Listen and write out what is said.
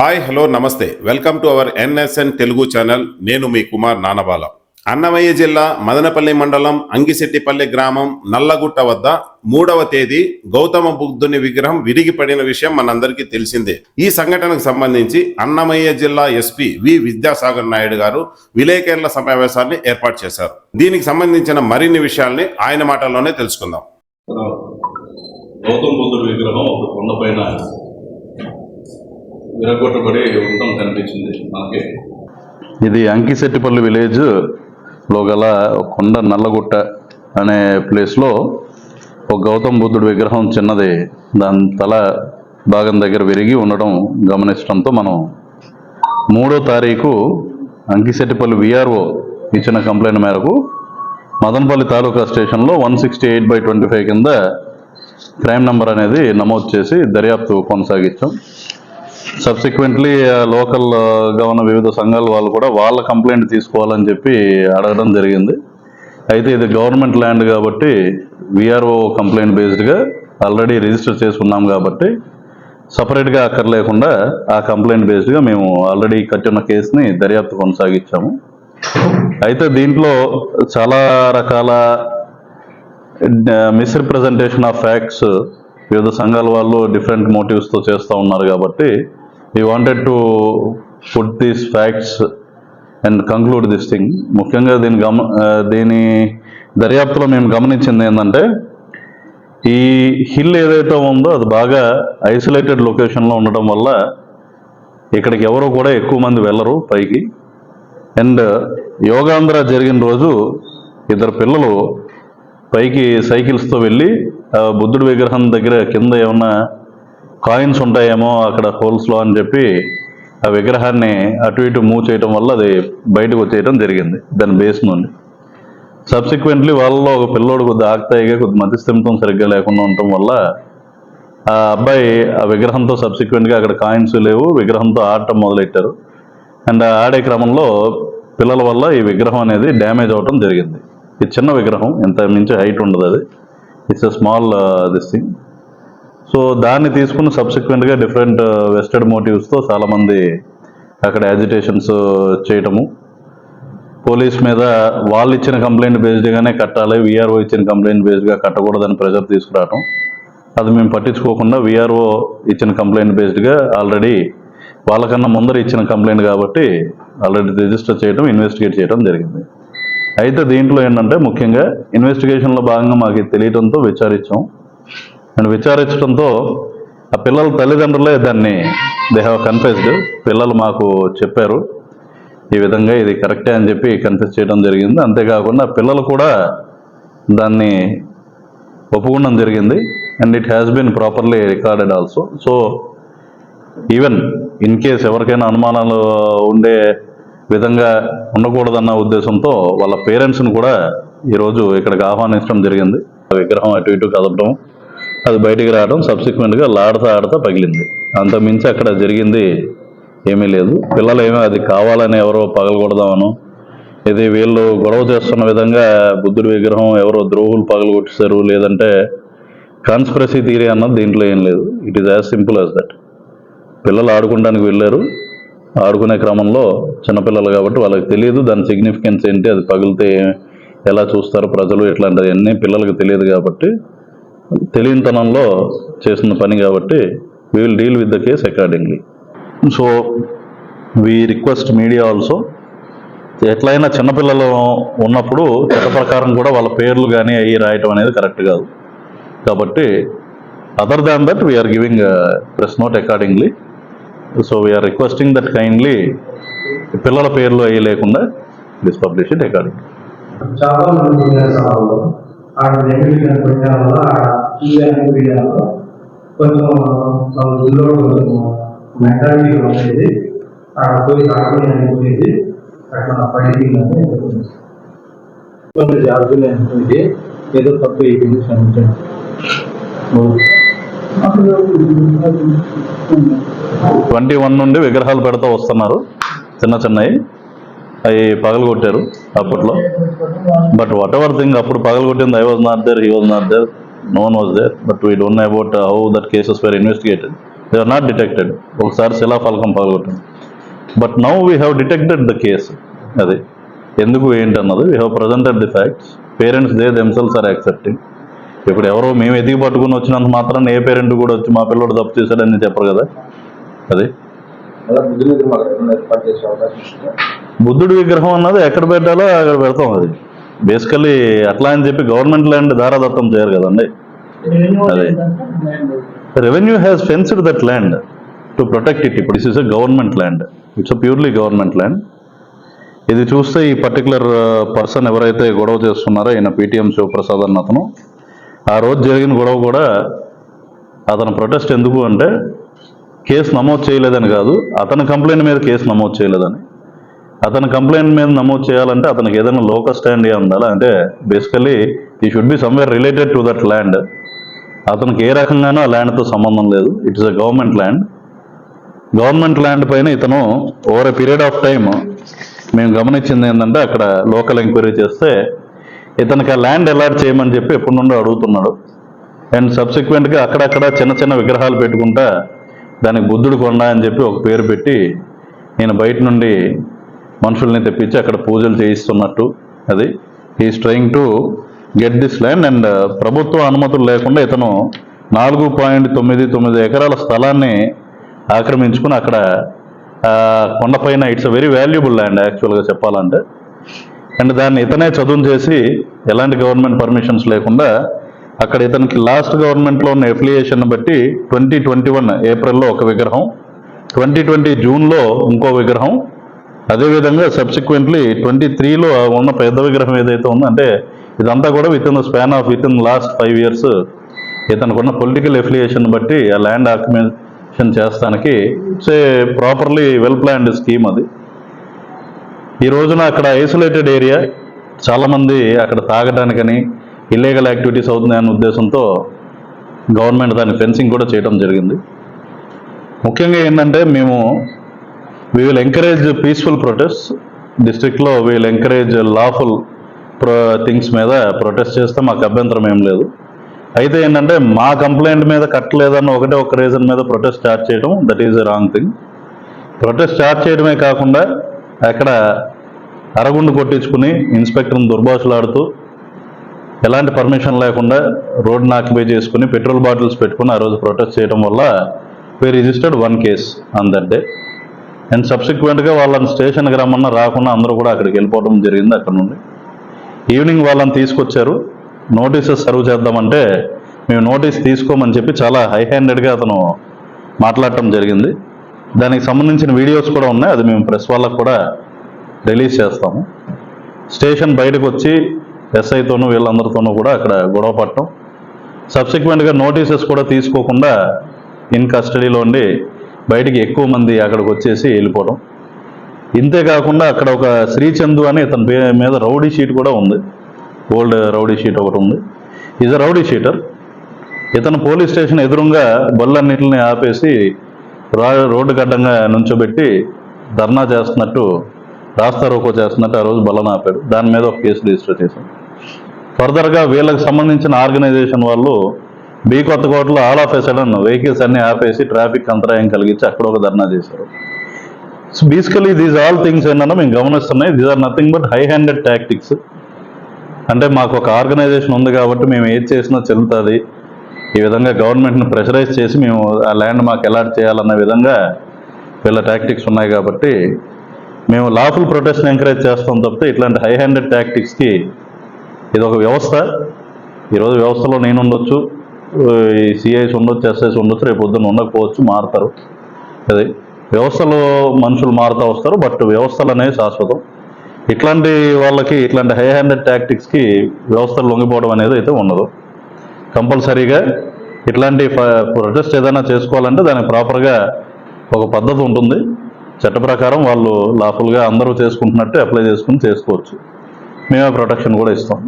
Hi hello నమస్తే. Welcome to our NSN Telugu channel. నేను మీ కుమార్ నానబాల. అన్నమయ్య జిల్లా మదనపల్లి మండలం అంగిశెట్టిపల్లి గ్రామం నల్లగుట్ట వద్ద మూడవ తేదీ గౌతమ బుద్ధుని విగ్రహం విరిగిపడిన విషయం మనందరికీ తెలిసిందే. ఈ సంఘటనకు సంబంధించి అన్నమయ్య జిల్లా ఎస్పీ వి విద్యాసాగర్ నాయుడు గారు విలేకరుల సమావేశాన్ని ఏర్పాటు చేశారు. దీనికి సంబంధించిన మరిన్ని విషయాల్ని ఆయన మాటల్లోనే తెలుసుకుందాం. గౌతమ బుద్ధుడి విగ్రహం ఒక కొండపైన విరగొట్టబడి ఉండటం కనిపించింది మనకి. ఇది అంకిశెట్టిపల్లి విలేజ్లో గల కొండ నల్లగుట్ట అనే ప్లేస్లో ఒక గౌతమ బుద్ధుడి విగ్రహం చిన్నది. దాని తల భాగం దగ్గర విరిగి ఉండడం గమనించడంతో మనం మూడో తారీఖు అంకిశెట్టిపల్లి విఆర్ఓ ఇచ్చిన కంప్లైంట్ మేరకు మదనపల్లి తాలూకా స్టేషన్లో one sixty eight by twenty five కింద క్రైమ్ నెంబర్ అనేది నమోదు చేసి దర్యాప్తు కొనసాగించాం. సబ్సిక్వెంట్లీ లోకల్గా ఉన్న వివిధ సంఘాల వాళ్ళు కూడా వాళ్ళ కంప్లైంట్ తీసుకోవాలని చెప్పి అడగడం జరిగింది. అయితే ఇది గవర్నమెంట్ ల్యాండ్ కాబట్టి విఆర్ఓ కంప్లైంట్ బేస్డ్గా ఆల్రెడీ రిజిస్టర్ చేసి ఉన్నాం కాబట్టి సపరేట్గా అక్కర్లేకుండా ఆ కంప్లైంట్ బేస్డ్గా మేము ఆల్రెడీ కట్టిన కేసుని దర్యాప్తు కొనసాగించాము. అయితే దీంట్లో చాలా రకాల మిస్రిప్రజెంటేషన్ ఆఫ్ ఫ్యాక్ట్స్ వివిధ సంఘాల వాళ్ళు డిఫరెంట్ మోటివ్స్తో చేస్తూ ఉన్నారు కాబట్టి ఈ wanted to put these facts and conclude this thing ముఖ్యంగా దీని గమ దీని దర్యాప్తులో మేము గమనించింది ఏంటంటే ఈ హిల్ ఏదైతే ఉందో అది బాగా ఐసోలేటెడ్ లొకేషన్లో ఉండటం వల్ల ఇక్కడికి ఎవరు కూడా ఎక్కువ మంది వెళ్ళరు పైకి. అండ్ యోగాంధ్ర జరిగిన రోజు ఇద్దరు పిల్లలు పైకి సైకిల్స్తో వెళ్ళి బుద్ధుడి విగ్రహం దగ్గర కింద ఏమన్నా కాయిన్స్ ఉంటాయేమో అక్కడ హోల్స్లో అని చెప్పి ఆ విగ్రహాన్ని అటు ఇటు మూవ్ చేయటం వల్ల అది బయటకు వచ్చేయటం జరిగింది దాని బేస్ నుండి. సబ్సిక్వెంట్లీ వాళ్ళలో ఒక పిల్లోడు కొద్ది ఆక్తాయిగా కొద్ది మతిస్థిమితం సరిగ్గా లేకుండా ఉండటం వల్ల ఆ అబ్బాయి ఆ విగ్రహంతో సబ్సిక్వెంట్గా అక్కడ కాయిన్స్ లేవు విగ్రహంతో ఆడటం మొదలెట్టారు. అండ్ ఆడే క్రమంలో పిల్లల వల్ల ఈ విగ్రహం అనేది డ్యామేజ్ అవటం జరిగింది. ఇది చిన్న విగ్రహం ఇంత మించి హైట్ ఉండదు అది. It's a small this thing so దాన్ని తీసుకుని సబ్సిక్వెంట్గా డిఫరెంట్ వెస్టెడ్ మోటివ్స్తో చాలామంది అక్కడ యాజిటేషన్స్ uh, చేయటము. పోలీస్ మీద వాళ్ళు ఇచ్చిన కంప్లైంట్ బేస్డ్గానే కట్టాలి విఆర్ఓ ఇచ్చిన కంప్లైంట్ బేస్డ్గా కట్టకూడదని ప్రెజర్ తీసుకురావటం. అది మేము పట్టించుకోకుండా విఆర్ఓ ఇచ్చిన కంప్లైంట్ బేస్డ్గా ఆల్రెడీ వాళ్ళకన్నా ముందర ఇచ్చిన కంప్లైంట్ కాబట్టి ఆల్రెడీ రిజిస్టర్ చేయడం ఇన్వెస్టిగేట్ చేయడం జరిగింది. అయితే దీంట్లో ఏంటంటే ముఖ్యంగా ఇన్వెస్టిగేషన్లో భాగంగా మాకు తెలియటంతో విచారించాం. అండ్ విచారించడంతో ఆ పిల్లల తల్లిదండ్రులే దాన్ని దే హ్యావ్ కన్ఫెస్డ్ పిల్లలు మాకు చెప్పారు ఈ విధంగా ఇది కరెక్టే అని చెప్పి కన్ఫెస్ చేయడం జరిగింది. అంతేకాకుండా పిల్లలు కూడా దాన్ని ఒప్పుకోవడం జరిగింది. And it has been properly recorded also so even in case ఎవరికైనా అనుమానాలు ఉండే విధంగా ఉండకూడదన్న ఉద్దేశంతో వాళ్ళ పేరెంట్స్ని కూడా ఈరోజు ఇక్కడికి ఆహ్వానించడం జరిగింది. ఆ విగ్రహం అటు ఇటు కదపడం అది బయటికి రావడం సబ్సిక్వెంట్గా లాడతా ఆడతా పగిలింది. అంత మించి అక్కడ జరిగింది ఏమీ లేదు. పిల్లలు ఏమీ అది కావాలని ఎవరో పగలకూడదామను ఇది వీళ్ళు గొడవ చేస్తున్న విధంగా బుద్ధుడి విగ్రహం ఎవరో ద్రోహులు పగలగొట్టేశారు లేదంటే కాన్స్పిరసీ థియరీ అన్నది దీంట్లో ఏం లేదు. It is as simple as that పిల్లలు ఆడుకోవడానికి వెళ్ళారు. ఆడుకునే క్రమంలో చిన్నపిల్లలు కాబట్టి వాళ్ళకి తెలియదు దాని సిగ్నిఫికెన్స్ ఏంటి అది పగిలితే ఎలా చూస్తారు ప్రజలు ఇట్లాంటివన్నీ పిల్లలకు తెలియదు కాబట్టి తెలియనితనంలో చేసిన పని కాబట్టి we will deal with the case accordingly so we request media also ఎట్లయినా చిన్నపిల్లలు ఉన్నప్పుడు చట్ట ప్రకారం కూడా వాళ్ళ పేర్లు కానీ అయ్యి రాయటం అనేది కరెక్ట్ కాదు. కాబట్టి other than that we're giving press note accordingly so we're requesting that kindly పిల్లల పేర్లు అయ్యి లేకుండా దిస్ పబ్లిష్ ఇట్ అకార్డింగ్ చాలా మంది విన్యాసాలు ఆడ నెగిటివ్ కనిపించడం వల్ల కొంచెం మన ఊళ్ళో కొంచెం మెంటాలిటీ ఉండేది. ఆడ పోయి ఆడుకుని అనుకునేది అట్లా కొన్ని జాగ్రత్తలు అనుకునేది ఏదో తప్పు అయిపోయింది క్షమించండి. ట్వంటీ వన్ నుండి విగ్రహాలు పెడతా వస్తున్నారు. చిన్న చిన్నవి అవి పగలగొట్టారు అప్పట్లో. బట్ వాట్ ఎవర్ థింగ్ అప్పుడు పగలగొట్టింది I was not there he was not there no one was there but we don't know about how that cases were investigated they are not detected ఒకసారి శిలాఫలకం పగలగొట్టింది but now we have detected the case అది ఎందుకు ఏంటన్నది we have presented the facts parents they themselves are accepting ఇప్పుడు ఎవరో మేము ఎదిగి పట్టుకుని వచ్చినంత మాత్రం ఏ పేరెంట్ కూడా వచ్చి మా పిల్లోడు తప్పు చేశాడని చెప్పరు కదా? అది? బుద్ధుడి విగ్రహం అన్నది ఎక్కడ పెట్టాలో అక్కడ పెడతాం అది. బేసికల్లీ అట్లా అని చెప్పి గవర్నమెంట్ ల్యాండ్ దారాదత్తం చేయరు కదండి. అదే. Revenue has fenced that land to protect it ఇప్పుడు this is a government land it's a purely government land ఇది చూస్తే ఈ పర్టికులర్ పర్సన్ ఎవరైతే గొడవ చేస్తున్నారో ఈయన పేటిఎం శివప్రసాద్ అన్న అతను ఆ రోజు జరిగిన గొడవ కూడా అతను ప్రొటెస్ట్ ఎందుకు అంటే కేసు నమోదు చేయలేదని కాదు అతని కంప్లైంట్ మీద కేసు నమోదు చేయలేదని. అతని కంప్లైంట్ మీద నమోదు చేయాలంటే అతనికి ఏదైనా లోకల్ స్టాండ్ ఉండాలి? అంటే బేసికల్లీ ఈ should be somewhere related to that land అతనికి ఏ రకంగానూ ఆ ల్యాండ్తో సంబంధం లేదు. It is a government land government land పైన ఇతను over a period of time మేము గమనించింది ఏంటంటే అక్కడ లోకల్ ఎంక్వైరీ చేస్తే ఇతనికి ఆ ల్యాండ్ అలాట్ చేయమని చెప్పి ఎప్పటి నుండో అడుగుతున్నాడు అండ్ సబ్సిక్వెంట్గా అక్కడక్కడ చిన్న చిన్న విగ్రహాలు పెట్టుకుంటా దానికి బుద్ధుడు కొండ అని చెప్పి ఒక పేరు పెట్టి నేను బయట నుండి మనుషుల్ని తెప్పించి అక్కడ పూజలు చేయిస్తున్నట్టు. అది is trying to get this land and ప్రభుత్వ అనుమతులు లేకుండా ఇతను నాలుగు పాయింట్ తొమ్మిది తొమ్మిది ఎకరాల స్థలాన్ని ఆక్రమించుకుని అక్కడ uh, కొండపైన ఇట్స్ వెరీ వాల్యుబుల్ ల్యాండ్ యాక్చువల్గా చెప్పాలంటే. అండ్ దాన్ని ఇతనే చదువు చేసి ఎలాంటి గవర్నమెంట్ పర్మిషన్స్ లేకుండా అక్కడ ఇతనికి లాస్ట్ గవర్నమెంట్లో ఉన్న ఎఫిలియేషన్ బట్టి ట్వంటీ ట్వంటీ వన్ ఏప్రిల్లో ఒక విగ్రహం ట్వంటీ ట్వంటీ జూన్లో ఇంకో విగ్రహం అదేవిధంగా సబ్సిక్వెంట్లీ ట్వంటీ త్రీలో ఉన్న పెద్ద విగ్రహం ఏదైతే ఉందో అంటే ఇదంతా కూడా within the span of within last five years ఇతనుకున్న political affiliation బట్టి ఆ ల్యాండ్ ఆక్యుమేషన్ చేస్తానికి it's a properly well planned scheme అది. ఈ రోజున అక్కడ ఐసోలేటెడ్ ఏరియా చాలామంది అక్కడ తాగడానికని ఇల్లీగల్ యాక్టివిటీస్ అవుతున్నాయన్న ఉద్దేశంతో గవర్నమెంట్ దాని ఫెన్సింగ్ కూడా చేయడం జరిగింది. ముఖ్యంగా ఏంటంటే మేము we will encourage peaceful protest డిస్ట్రిక్ట్లో we'll encourage lawful pro things మీద ప్రొటెస్ట్ చేస్తే మాకు అభ్యంతరం ఏం లేదు. అయితే ఏంటంటే మా కంప్లైంట్ మీద కట్టలేదన్న ఒకటే ఒక రీజన్ మీద ప్రొటెస్ట్ స్టార్ట్ చేయడం that is a wrong thing protest start చేయడమే కాకుండా అక్కడ అరగుండు కొట్టించుకుని ఇన్స్పెక్టర్ని దుర్భాషలాడుతూ ఎలాంటి పర్మిషన్ లేకుండా రోడ్ని ఆక్యుపై చేసుకుని పెట్రోల్ బాటిల్స్ పెట్టుకుని ఆ రోజు ప్రొటెస్ట్ చేయడం వల్ల we registered one case on that day and సబ్సిక్వెంట్గా వాళ్ళని స్టేషన్కి రమ్మన్నా రాకుండా అందరూ కూడా అక్కడికి వెళ్ళిపోవడం జరిగింది అక్కడ నుండి. ఈవినింగ్ వాళ్ళని తీసుకొచ్చారు. నోటీసెస్ సర్వ్ చేద్దామంటే మేము నోటీస్ తీసుకోమని చెప్పి చాలా హై హ్యాండెడ్గా అతను మాట్లాడటం జరిగింది. దానికి సంబంధించిన వీడియోస్ కూడా ఉన్నాయి. అది మేము ప్రెస్ వాళ్ళకు కూడా రిలీజ్ చేస్తాము. స్టేషన్ బయటకు వచ్చి ఎస్ఐతోనూ వీళ్ళందరితోనూ కూడా అక్కడ గొడవ పట్టడం సబ్సిక్వెంట్గా నోటీసెస్ కూడా తీసుకోకుండా ఇన్ కస్టడీలో ఉండి బయటికి ఎక్కువ మంది అక్కడికి వచ్చేసి వెళ్ళిపోవడం. ఇంతే కాకుండా అక్కడ ఒక శ్రీచందు అని ఇతని పే మీద రౌడీ షీట్ కూడా ఉంది. ఓల్డ్ రౌడీ షీట్ ఒకటి ఉంది. ఇది రౌడీ షీటర్ ఇతను పోలీస్ స్టేషన్ ఎదురుగా బళ్ళన్నింటిని ఆపేసి రోడ్డు గడ్డంగా నుంచోబెట్టి ధర్నా చేస్తున్నట్టు రాస్తా రోకో చేస్తున్నట్టు ఆ రోజు బలం ఆపాడు దాని మీద ఒక కేసు రిజిస్టర్ చేశాం ఫర్దర్గా వీళ్ళకి సంబంధించిన ఆర్గనైజేషన్ వాళ్ళు బీ కొత్తకోటలో all of a sudden vehicles అన్ని ఆపేసి ట్రాఫిక్ అంతరాయం కలిగించి అక్కడ ఒక ధర్నా చేశారు. So basically these all things ఏంటన్నా మేము గమనిస్తున్నాయి. These are nothing but high handed tactics అంటే మాకు ఒక ఆర్గనైజేషన్ ఉంది కాబట్టి మేము ఏది చేసినా చెల్లుతుంది. ఈ విధంగా గవర్నమెంట్ని ప్రెషరైజ్ చేసి మేము ఆ ల్యాండ్ మాకు అలాట్ చేయాలన్న విధంగా వీళ్ళ టాక్టిక్స్ ఉన్నాయి కాబట్టి మేము లాఫుల్ ప్రొటెస్ట్ని ఎంకరేజ్ చేస్తాం తప్పితే ఇట్లాంటి హై హ్యాండెడ్ టాక్టిక్స్కి ఇది ఒక వ్యవస్థ ఈరోజు వ్యవస్థలో నేను ఉండొచ్చు ఈ సిఐస్ ఉండొచ్చు ఎస్ఐస్ ఉండొచ్చు రేపు పొద్దున్న ఉండకపోవచ్చు మారుతారు. అది వ్యవస్థలో మనుషులు మారుతూ వస్తారు బట్ వ్యవస్థలు అనేవి శాశ్వతం. ఇట్లాంటి వాళ్ళకి ఇట్లాంటి హై హ్యాండెడ్ టాక్టిక్స్కి వ్యవస్థలు లొంగిపోవడం అనేది అయితే ఉండదు. కంపల్సరీగా ఇట్లాంటి ప్రొటెస్ట్ ఏదైనా చేసుకోవాలంటే దానికి ప్రాపర్గా ఒక పద్ధతి ఉంటుంది. చట్ట ప్రకారం వాళ్ళు లాఫుల్గా అందరూ చేసుకుంటున్నట్టు అప్లై చేసుకుని చేసుకోవచ్చు. మేమే ప్రొటెక్షన్ కూడా ఇస్తాం.